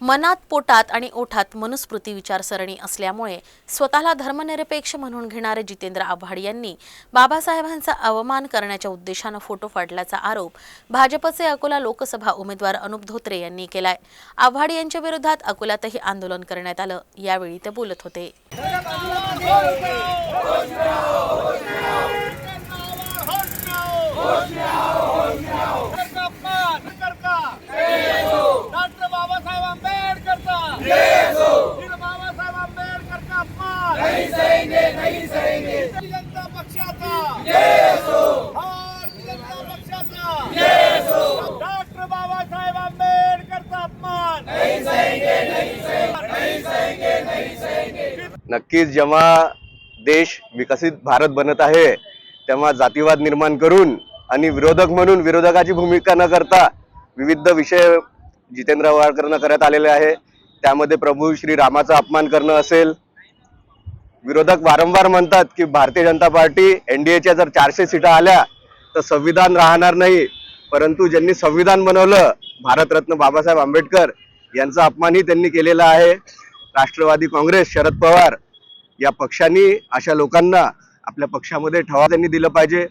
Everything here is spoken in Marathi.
मनात पोटात आणि ओठात मनुस्मृती विचारसरणी असल्यामुळे स्वतःला धर्मनिरपेक्ष म्हणून घेणारे जितेंद्र आव्हाड यांनी बाबासाहेबांचा अवमान करण्याच्या उद्देशानं फोटो फाडल्याचा आरोप भाजपचे अकोला लोकसभा उमेदवार अनुप धोत्रे यांनी केलाय. आव्हाड यांच्या विरोधात अकोल्यातही आंदोलन करण्यात आलं. यावेळी ते बोलत होते डॉक्टर बाबासाहेब आंबेडकरचा डॉक्टर बाबासाहेब आंबेडकरचा अपमान भारतीय जनता पक्षाचा भारतीय जनता पक्षाचा डॉक्टर बाबासाहेब आंबेडकरचा अपमान नक्कीच जेव्हा देश विकसित भारत बनत आहे तेव्हा जातीवाद निर्माण करून आणि विरोधक म्हणून विरोधकाची भूमिका न करता विविध विषय जितेंद्र वाडकरनं करत आलेले आहे. त्यामध्ये प्रभू श्री रामाचा अपमान करणं असेल. विरोधक वारंवार म्हणतात की Bharatiya Janata party N D एच्या जर चारशे सीटा आल्या तर संविधान राहणार नाही. परंतु ज्यांनी संविधान बनवलं भारतरत्न बाबासाहेब आंबेडकर यांचा अपमानही त्यांनी केलेला आहे. राष्ट्रवादी काँग्रेस शरद पवार या पक्षांनी अशा लोकांना आपल्या पक्षामध्ये ठेवा त्यांनी दिलं पाहिजे.